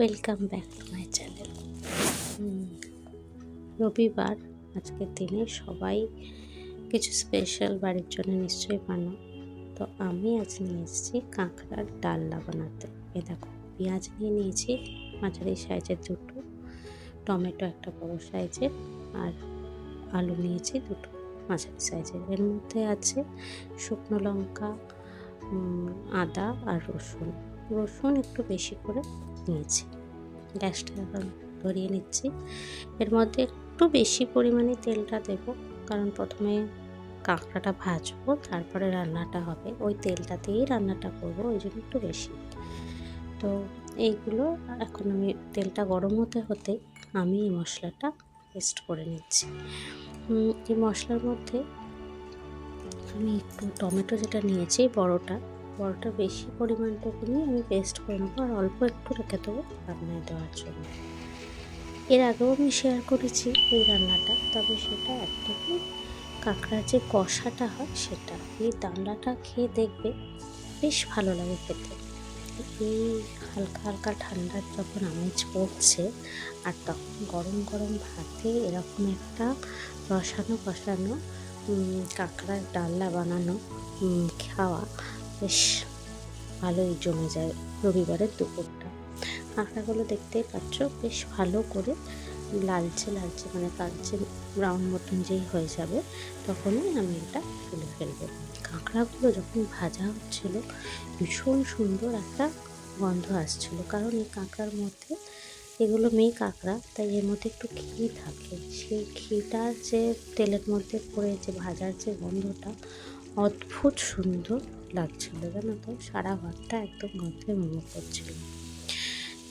Welcome back to my channel রবিবার আজকের দিনে সবাই কিছু স্পেশাল বাড়ির জন্য নিশ্চয়ই বানাও। তো আমি আজ নিয়ে এসেছি কাঁকড়ার ডালনা বানাতে। এ দেখো, পেঁয়াজ নিয়ে নিয়েছি, মাঝারি সাইজের দুটো, টমেটো একটা বড় সাইজের, আর আলু নিয়েছি দুটো মাঝারি সাইজের। এর মধ্যে আছে শুকনো লঙ্কা আদা আর রসুন। রসুন একটু বেশি করে নিয়েছি। গ্যাসটা এখন ধরিয়ে নিচ্ছি। এর মধ্যে একটু বেশি পরিমাণে তেলটা দেব, কারণ প্রথমে কাঁকড়াটা ভাজবো, তারপরে রান্নাটা হবে। ওই তেলটাতেই রান্নাটা করব, ওই জন্য একটু বেশি। তো এইগুলো এখন আমি তেলটা গরম হতে হতে আমি এই মশলাটা পেস্ট করে নিচ্ছি। এই মশলার মধ্যে আমি একটু টমেটো যেটা নিয়েছি, বড়টা বড়টা বেশি পরিমাণটুকু নিয়ে আমি পেস্ট করে নেব আর অল্প একটু রেখে দেবো রান্নায় দেওয়ার জন্য। এর আগেও আমি শেয়ার করেছি এই রান্নাটা, তবে সেটা একদমই কাঁকড়ার যে কষাটা হয় সেটা। এই দামড়াটা খেয়ে দেখবে বেশ ভালো লাগে খেতে। এই হালকা হালকা ঠান্ডার যখন আমেজ পড়ছে আর তখন গরম গরম ভাতে এরকম একটা রসানো কষানো কাঁকড়ার ডালনা বানানো খাওয়া বেশ ভালোই জমে যায় রবিবারের দুপুরটা। কাঁকড়াগুলো দেখতেই পাচ্ছ বেশ ভালো করে লালচে লালচে মানে কালচে ব্রাউন মতন যেই হয়ে যাবে, তখনই আমি এটা তুলে ফেলব। কাঁকড়াগুলো যখন ভাজা হচ্ছিল, ভীষণ সুন্দর একটা গন্ধ আসছিল, কারণ এই কাঁকড়ার মধ্যে এগুলো মেয়ে কাঁকড়া, তাই এর মধ্যে একটু ঘি থাকে। সেই ঘিটার যে তেলের মধ্যে পড়ে যে ভাজার যে গন্ধটা অদ্ভুত সুন্দর লাগছিল জানো তো? সারা ঘরটা একদম গন্ধে মোমো করছিল।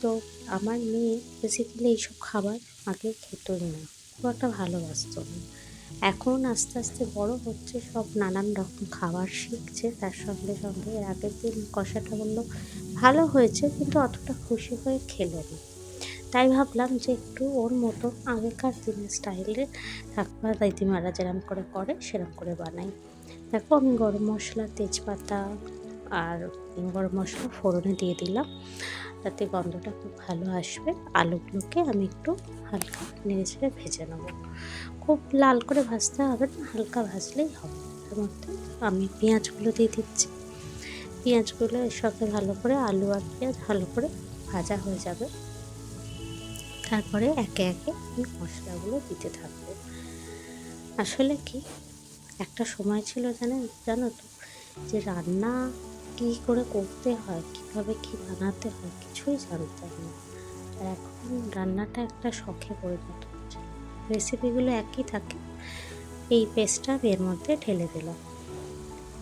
তো আমার মেয়ে বেসিক্যালি এইসব খাবার আগে খেতই না, খুব একটা ভালোবাসতো না। এখন আস্তে আস্তে বড় হচ্ছে, সব নানান রকম খাবার শিখছে, তার সঙ্গে সঙ্গে এর আগের দিন কষাটা বলল, ভালো হয়েছে, কিন্তু অতটা খুশি হয়ে খেলো না। তাই ভাবলাম যে একটু ওর মতো আগেকার দিনের স্টাইলে ঠাকুমা, দিদিমারা যেরকম করে করে সেরকম করে বানাই। দেখো আমি গরম মশলা, তেজপাতা আর গরম মশলা ফোড়নে দিয়ে দিলাম। তাতে গন্ধটা খুব ভালো আসবে। আলুগুলোকে আমি একটু হালকা নেড়ে ছেড়ে ভেজে নেব। খুব লাল করে ভাজতে হবে না, হালকা ভাজলেই হবে। তার মধ্যে আমি পেঁয়াজগুলো দিয়ে দিচ্ছি। পেঁয়াজগুলো এর সঙ্গে ভালো করে আলু আর পেঁয়াজ ভালো করে ভাজা হয়ে যাবে। তারপরে একে একে আমি মশলাগুলো দিতে থাকব। আসলে কি? একটা সময় ছিল জানেন জানো তো, যে রান্না কী করে করতে হয়, কীভাবে কী বানাতে হয়, কিছুই জানতাম না। আর এখন রান্নাটা একটা শখে পরিণত হচ্ছে। রেসিপিগুলো একই থাকে, এই পেস্টটা আমি এর মধ্যে ঢেলে দিলাম।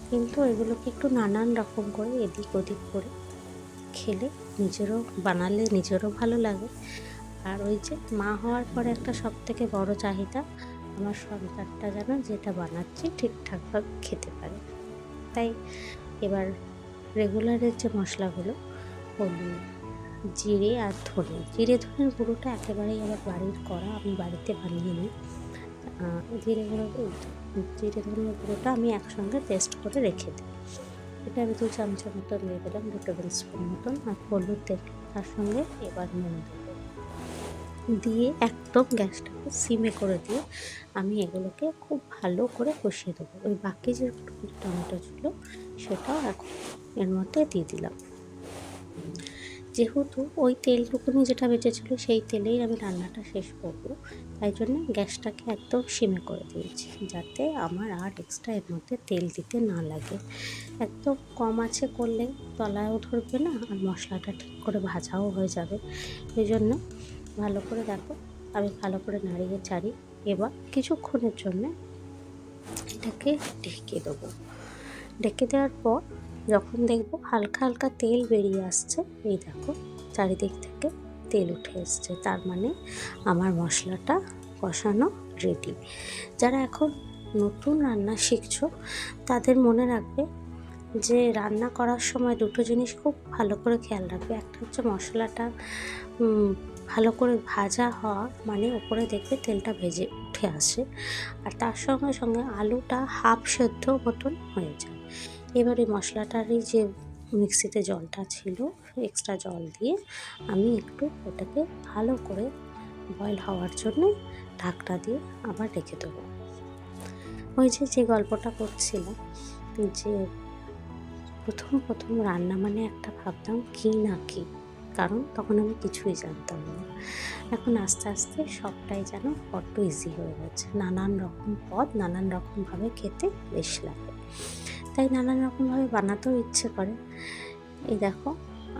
কিন্তু এগুলোকে একটু নানান রকম করে, এদিক ওদিক করে খেলে নিজেরও বানালে নিজেরও ভালো লাগে। আর ওই যে মা হওয়ার পরে একটা সব থেকে বড় চাহিদা আমার সন্তানটা যেন যেটা বানাচ্ছি ঠিকঠাকভাবে খেতে পারে। তাই এবার রেগুলারের যে মশলাগুলো, হলুদ, জিরে আর ধনে। জিরে, ধনের গুঁড়োটা একেবারেই আমার বাড়ির করা আমি বাড়িতে বানিয়ে নিই। জিরে গুঁড়ো, জিরে ধনের গুঁড়োটা আমি একসঙ্গে পেস্ট করে রেখে দিই। এটা আমি দু চামচের মতন দিয়ে দিলাম দু টেবিল স্পুন মতন। আর হলুদ তেল তার সঙ্গে এবার নুন দেবো দিয়ে একদম গ্যাসটাকে সিমে করে দিয়ে আমি এগুলোকে খুব ভালো করে কষিয়ে দেবো। ওই বাকি যে টমেটো ছিল, সেটাও এখন এর মধ্যে দিয়ে দিলাম। যেহেতু ওই তেলটুকুনি যেটা বেঁচেছিলো, সেই তেলেই আমি রান্নাটা শেষ করব। তাই জন্য গ্যাসটাকে একদম সিমে করে দিয়েছি, যাতে আমার আর এক্সট্রা এর মধ্যে তেল দিতে না লাগে। একদম কম আছে করলে তলায়ও ধরবে না, আর মশলাটা ঠিক করে ভাজাও হয়ে যাবে। এই জন্য ভালো করে দেখো। আমি ভালো করে নাড়িয়ে চাড়ি এবার কিছুক্ষণের জন্য এটাকে ঢেকে দেবো। ঢেকে দেওয়ার পর যখন দেখব হালকা হালকা তেল বেরিয়ে আসছে, এই দেখো চারিদিক থেকে তেল উঠে এসছে। তার মানে আমার মশলাটা কষানো রেডি যারা এখন নতুন রান্না শিখছো, তাদের মনে রাখবে যে রান্না করার সময় দুটো জিনিস খুব ভালো করে খেয়াল রাখবে। একটা হচ্ছে মশলাটা ভালো করে ভাজা হওয়া মানে ওপরে দেখবে তেলটা ভেজে উঠে আসে। আর তার সঙ্গে সঙ্গে আলুটা হাফ সেদ্ধ মতন হয়ে যায়। এবারে মশলাটারই যে মিক্সিতে জলটা ছিল, এক্সট্রা জল দিয়ে আমি একটু ওটাকে ভালো করে বয়েল হওয়ার জন্য ঢাকটা দিয়ে আবার রেখে দেবো। ওই যে যে গল্পটা করছিলাম যে প্রথম প্রথম রান্না মানে একটা ভাবতাম কী না কী। কারণ তখন আমি কিছুই জানতাম না। এখন আস্তে আস্তে সবটাই যেন বড্ড ইজি হয়ে গেছে। নানান রকম পদ, নানান রকমভাবে খেতে বেশ লাগে। তাই নানান রকমভাবে বানাতেও ইচ্ছে করে। এই দেখো,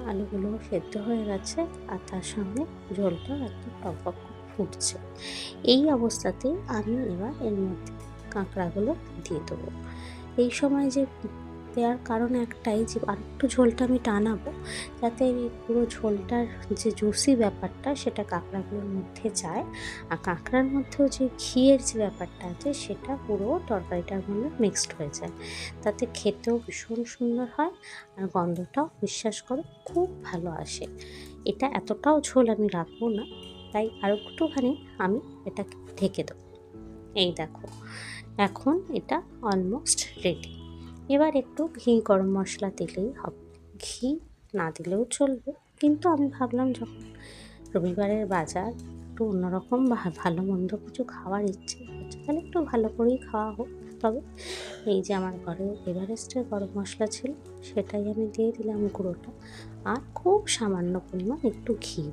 আলুগুলো সেদ্ধ হয়ে গেছে আর তার সঙ্গে ঝোলটা একটু টকবক ফুটছে। এই অবস্থাতেই আমি এবার এর মধ্যে কাঁকড়াগুলো দিয়ে দেবো। এই সময় যে দেওয়ার কারণ একটাই যে আর একটু ঝোলটা আমি টানাবো, যাতে এই পুরো ঝোলটার যে জুসি ব্যাপারটা সেটা কাঁকড়াগুলোর মধ্যে যায়। আর কাঁকড়ার মধ্যেও যে ঘিয়ের যে ব্যাপারটা আছে সেটা পুরো তরকারিটার মধ্যে মিক্সড হয়ে যায়। তাতে খেতেও ভীষণ সুন্দর হয় আর গন্ধটাও বিশ্বাস করো খুব ভালো আসে। এটা এতটাও ঝোল আমি রাখব না, তাই আর একটুখানি আমি এটাকে ঢেকে দেবো। এই দেখো, এখন এটা অলমোস্ট রেডি এবার একটু ঘি, গরম মশলা দিলেই হবে। ঘি না দিলেও চলবে। কিন্তু আমি ভাবলাম যখন রবিবারের বাজার, একটু অন্যরকম ভালো মন্দ কিছু খাওয়ার ইচ্ছে হচ্ছে, তাহলে একটু ভালো করেই খাওয়া হোক। তবে এই যে আমার ঘরে এভারেস্টের গরম মশলা ছিল, সেটাই আমি দিয়ে দিলাম গুঁড়োটা। আর খুব সামান্য পরিমাণ একটু ঘি,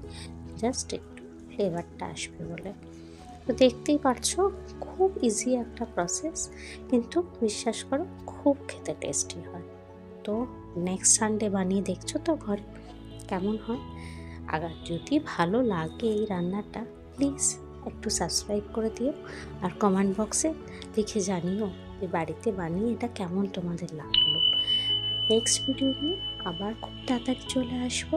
জাস্ট একটু ফ্লেভারটা আসবে বলে। তো দেখতেই পারছ, খুব ইজি একটা প্রসেস কিন্তু বিশ্বাস করো, খুব খেতে টেস্টি হয়। তো নেক্সট সানডে বানিয়ে দেখছ তো ঘরে, কেমন হয়? আর যদি ভালো লাগে এই রান্নাটা প্লিজ একটু সাবস্ক্রাইব করে দিও, আর কমেন্ট বক্সে লিখে জানিও যে বাড়িতে বানিয়ে এটা কেমন তোমাদের লাগল। নেক্সট ভিডিও নিয়ে আবার খুব তাড়াতাড়ি চলে আসব।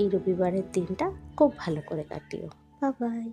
এই রবিবারের দিনটা খুব ভালো করে কাটিও। Bye-bye.